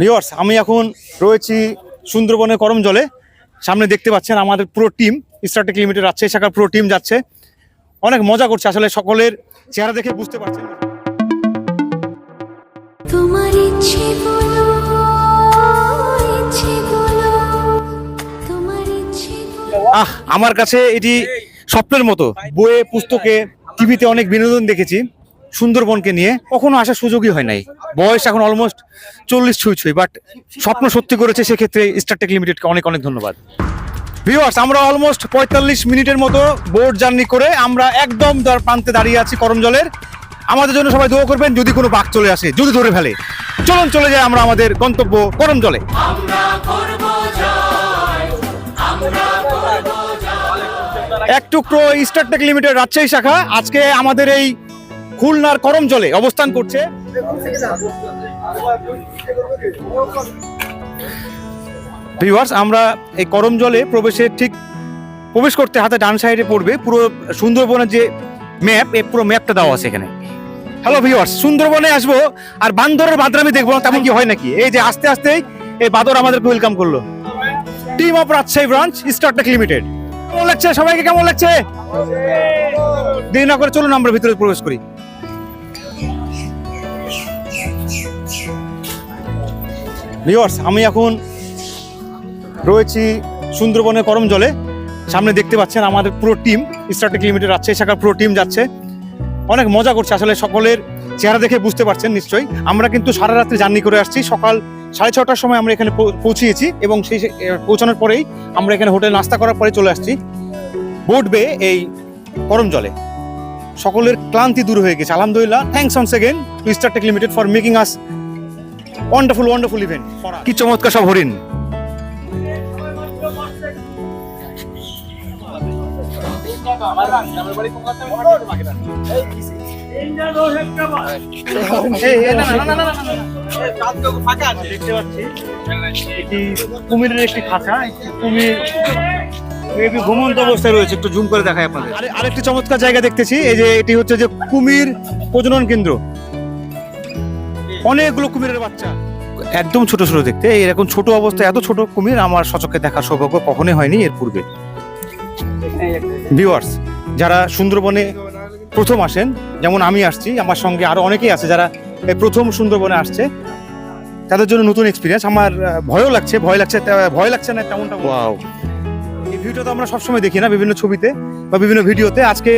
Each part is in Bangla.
ভিওয়ার্স আমি এখন রয়েছি সুন্দরবনের করম জলে। সামনে দেখতে পাচ্ছেন আমাদের পুরো টিম স্টার্টেক লিমিটেড রাজশাহী শাখার পুরো টিম যাচ্ছে। অনেক মজা করছে আসলে সকলের চেহারা দেখে বুঝতে পারছেন তোমার ইচ্ছে বলো ইচ্ছে বলো তোমার ইচ্ছে আহ আমার কাছে এটি স্বপ্নের মতো। বইয়ে পুস্তকে টিভিতে অনেক বিনোদন দেখেছি। সুন্দরবনকে নিয়ে কখনো আসার সুযোগই হয় নাই। বয়স এখন অলমোস্ট চল্লিশ ছুঁই ছুঁই বাট স্বপ্ন সত্যি করেছে সেক্ষেত্রে স্টারটেক লিমিটেডকে অনেক অনেক ধন্যবাদ। ভিউয়ার্স আমরা অলমোস্ট পঁয়তাল্লিশ মিনিটের মতো বোট জার্নি করে আমরা একদম প্রান্তে দাঁড়িয়ে আছি করমজলের। আমাদের জন্য সবাই দোয়া করবেন যদি কোনো বাঘ চলে আসে যদি ধরে ফেলে। চলুন চলে যাই আমরা আমাদের গন্তব্য করমজলে। এক টুকরো স্টারটেক লিমিটেড রাজশাহী শাখা আজকে আমাদের এই খুলনার করমজলে অবস্থান করছে। ভিউয়ার্স আমরা এই করম জলে প্রবেশের ঠিক প্রবেশ করতে হাতে ডান সাইডে পড়বে। পুরো সুন্দরবনের যে ম্যাপ এই পুরো ম্যাপটা দেওয়া আছে এখানে। হ্যালো ভিউয়ার্স সুন্দরবনে আসব আর বান্দরের বাদরামি দেখব না তেমন কি হয় নাকি? এই যে আস্তে আস্তেই এই বাদর আমাদেরকে ওয়েলকাম করল। Team of Rajshahi branch Startech limited কেমন লাগছে? সবাইকে কেমন লাগছে। দেরি না করে চলুন আমরা ভিতরে প্রবেশ করি। ভিউয়ার্স আমি এখন রয়েছি সুন্দরবনের করম জলে। সামনে দেখতে পাচ্ছেন আমাদের পুরো টিম স্টারটেক লিমিটেড রাজশাহী শাখার পুরো টিম যাচ্ছে। অনেক মজা করছে, আসলে সকলের চেহারা দেখে বুঝতে পারছেন নিশ্চয়ই। আমরা কিন্তু সারা রাত্রি জার্নি করে আসছি, সকাল সাড়ে ছটার সময় আমরা এখানে পৌঁছিয়েছি এবং সেই পৌঁছানোর পরেই আমরা এখানে হোটেল নাস্তা করার পরে চলে আসছি বোট বে এই করম জলে। সকলের ক্লান্তি দূর হয়ে গেছে। আলহামদুলিল্লাহ। Thanks on second to Startech limited for making us wonderful wonderful event কি চমৎকার সব হরিণ। কুমিরের একটি খাঁচা একটি কুমির ঘুমন্ত অবস্থায় রয়েছে একটু জুম করে দেখায় আপনাদের। আরে- আরেকটি চমৎকার জায়গা দেখতেছি এই যে এটি হচ্ছে যে কুমির প্রজনন কেন্দ্র। অনেকগুলো কুমিরের বাচ্চা। একদম ছোট ছোট দেখতে। এরকম ছোট অবস্থায় এত ছোট কুমির আমার সচক্ষে দেখার সৌভাগ্য কখনোই হয়নি এর পূর্বে। ভিউয়ার্স যারা সুন্দরবনে প্রথম আসেন যেমন আমি আসছি আমার সঙ্গে আরও অনেকেই আছে যারা প্রথম সুন্দরবনে আসছে তাদের জন্য নতুন এক্সপিরিয়েন্স আমার ভয়ও লাগছে ভয় লাগছে ভয় লাগছে না তেমনটা ওয়াও এই ভিউটা তো আমরা সবসময় দেখি না বিভিন্ন ছবিতে বা বিভিন্ন ভিডিওতে। আজকে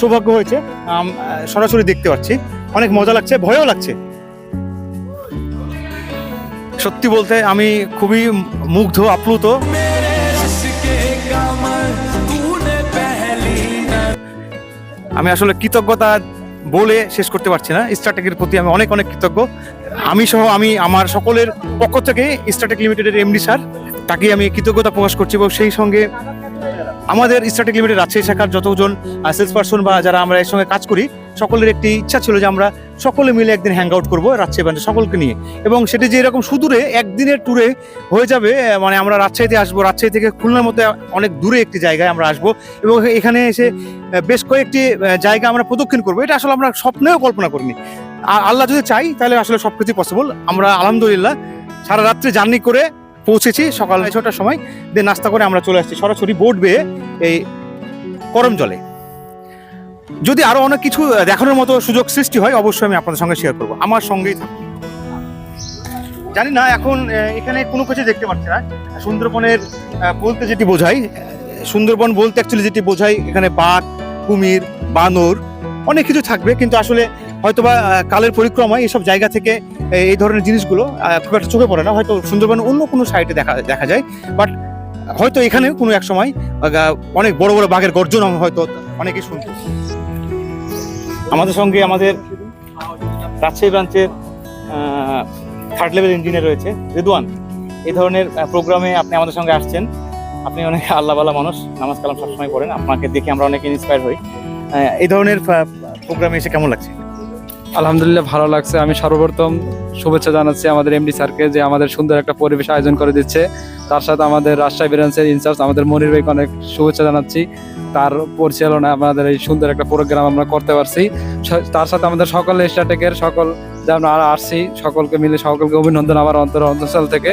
সৌভাগ্য হয়েছে সরাসরি দেখতে পাচ্ছি। অনেক মজা লাগছে ভয়ও লাগছে। সত্যি বলতে আমি খুবই মুগ্ধ, আপ্লুত। আমি আসলে কৃতজ্ঞতা বলে শেষ করতে পারছি না। স্টারটেকের প্রতি আমি অনেক অনেক কৃতজ্ঞ। আমি সহ আমি আমার সকলের পক্ষ থেকে স্টারটেক লিমিটেডের এমডি স্যার, তাকে আমি কৃতজ্ঞতা প্রকাশ করছি এবং সেই সঙ্গে আমাদের স্টারটেক লিমিটেড রাজশাহী শাখার যতজন সেলস পার্সন বা যারা আমরা এর সঙ্গে কাজ করি, সকলের একটি ইচ্ছা ছিল যে আমরা সকলে মিলে একদিন হ্যাং আউট করব রাজশাহী ব্রাঞ্চে সকলকে নিয়ে। এবং সেটি যে এরকম সুদূরে একদিনের ট্যুরে হয়ে যাবে মানে আমরা রাজশাহীতে আসব। রাজশাহী থেকে খুলনার মতো অনেক দূরে একটি জায়গায় আমরা আসব। এবং এখানে এসে বেশ কয়েকটি জায়গা আমরা প্রদক্ষিণ করব। এটা আসলে আমরা স্বপ্নেও কল্পনা করিনি। আর আল্লাহ যদি চাই, তাহলে আসলে সব কিছু পসিবল আমরা আলহামদুলিল্লাহ সারা রাত্রে জার্নি করে পৌঁছেছি সকাল ছটার সময়। দিয়ে নাস্তা করে আমরা চলে আসছি সরাসরি বোট বেয়ে এই করম জলে যদি আরও অনেক কিছু দেখানোর মতো সুযোগ সৃষ্টি হয়, অবশ্যই আমি আপনাদের সঙ্গে শেয়ার করব। আমার সঙ্গেই জানি না, এখন এখানে কোনো কিছু দেখতে পাচ্ছি না। সুন্দরবনের বলতে যেটি বোঝাই সুন্দরবন বলতে অ্যাকচুয়ালি যেটি বোঝাই, এখানে বাঘ, কুমির, বানর, অনেক কিছু থাকবে, কিন্তু আসলে হয়তোবা কালের পরিক্রমায় এইসব জায়গা থেকে এই ধরনের জিনিসগুলো খুব একটা চোখে পড়ে না। হয়তো সুন্দরবনের অন্য কোনো সাইডে দেখা দেখা যায় বাট হয়তো এখানে কোনো এক সময় অনেক বড় বড় বাঘের গর্জন হয়তো অনেকেই শুনতো আমাদের সঙ্গে আমাদের রাজশাহী ব্রাঞ্চের থার্ড লেভেল ইঞ্জিনিয়ার রয়েছে রেদুয়ান এই ধরনের প্রোগ্রামে আপনি আমাদের সঙ্গে আসছেন। আপনি অনেক আল্লাহওয়ালা মানুষ, নামাজ কালাম সবসময় করেন আপনাকে দেখে আমরা অনেক ইন্সপায়ার হই। এই ধরনের প্রোগ্রামে এসে কেমন লাগছে? আলহামদুলিল্লাহ ভালো লাগছে। আমি সর্বপ্রথম শুভেচ্ছা জানাচ্ছি আমাদের এমডি স্যারকে যে আমাদের সুন্দর একটা পরিবেশ আয়োজন করে দিচ্ছে। তার সাথে আমাদের রাজশাহী ব্রাঞ্চের ইনচার্জ আমাদের মনির ভাইকে অনেক শুভেচ্ছা জানাচ্ছি। তার পরিচালনায় আমাদের এই সুন্দর একটা প্রোগ্রাম আমরা করতে পারছি। তার সাথে আমাদের সকল স্টার্টেকের সকল যে আমরা আসছি, সকলকে মিলে সকলকে অভিনন্দন আমার অন্তর অন্তঃস্থল থেকে।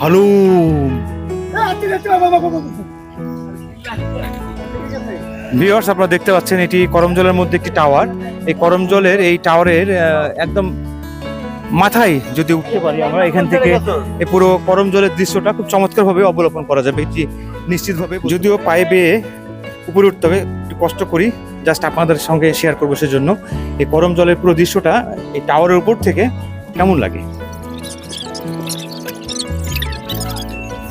হ্যালো ভিউয়ার্স আপনারা দেখতে পাচ্ছেন এটি করমজলের মধ্যে একটি টাওয়ার এই করমজলের এই টাওয়ারের একদম মাথায় যদি উঠতে পারি আমরা এখান থেকে এই পুরো করম জলের দৃশ্যটা খুব চমৎকারভাবে অবলোকন করা যাবে। এটি নিশ্চিতভাবে যদিও পায়ে বেয়ে উপরে উঠতে হবে একটু কষ্ট করি জাস্ট আপনাদের সঙ্গে শেয়ার করব সেজন্য। এই করম জলের পুরো দৃশ্যটা এই টাওয়ারের উপর থেকে কেমন লাগে?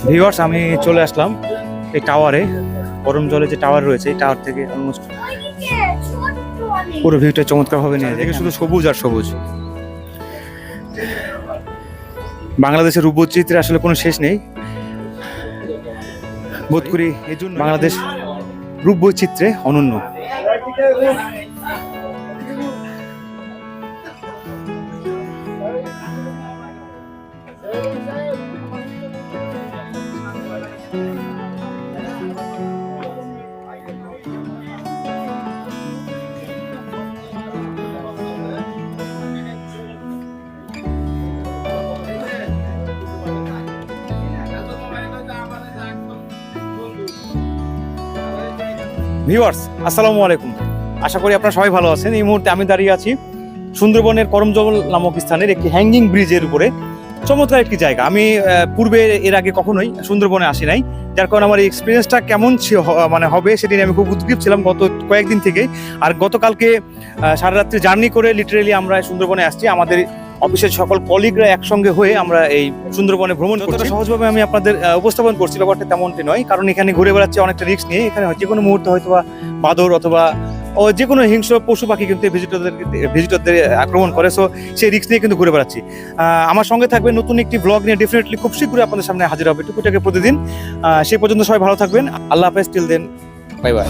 ভিউয়ার্স আমি চলে আসলাম এই টাওয়ারে গরম জলে যে টাওয়ার রয়েছে এই টাওয়ার থেকে অলমোস্ট পুরো ভিউটা চমৎকার ভাবে নিয়ে দেখে শুধু সবুজ আর সবুজ। বাংলাদেশের রূপচিত্রে আসলে কোনো শেষ নেই। বোধ করি এই জন্য বাংলাদেশ রূপ বৈচিত্র্যে অনন্য। ভিউয়ার্স আসসালামু আলাইকুম। আশা করি আপনারা সবাই ভালো আছেন। এই মুহূর্তে আমি দাঁড়িয়ে আছি সুন্দরবনের করমজল নামক স্থানের একটি হ্যাঙ্গিং ব্রিজের উপরে। চমৎকার একটি জায়গা। আমি পূর্বে এর আগে কখনোই সুন্দরবনে আসি নাই। যার কারণে আমার এই এক্সপিরিয়েন্সটা কেমন মানে হবে সেটি নিয়ে আমি খুব উদ্গ্রীব ছিলাম গত কয়েকদিন থেকে। আর গতকালকে সারা রাত্রি জার্নি করে লিটারেলি আমরা সুন্দরবনে আসছি। আমাদের অফিসের সকল কলিগরা একসঙ্গে হয়ে আমরা এই সুন্দরবনে ভ্রমণ করতে সহজভাবে আমি আপনাদের উপস্থাপন করছি ব্যাপারটা তেমনটি নয়, কারণ এখানে ঘুরে বেড়াচ্ছে অনেকটা রিস্ক নিয়ে। এখানে যে কোনো মুহূর্তে হয়তো বা বাদর অথবা, ও যে কোনো হিংস্র পশু পাখি কিন্তু ভিজিটরদের ভিজিটরদের আক্রমণ করে। সো সেই রিস্ক নিয়ে কিন্তু ঘুরে বেড়াচ্ছি। আমার সঙ্গে থাকবে নতুন একটি ব্লগ নিয়ে ডেফিনেটলি খুব শীঘ্রই আপনাদের সামনে হাজির হবে। টুকুটাকে প্রতিদিন। সেই পর্যন্ত সবাই ভালো থাকবেন। আল্লাহ হাফেজ টিল দেন বাই বাই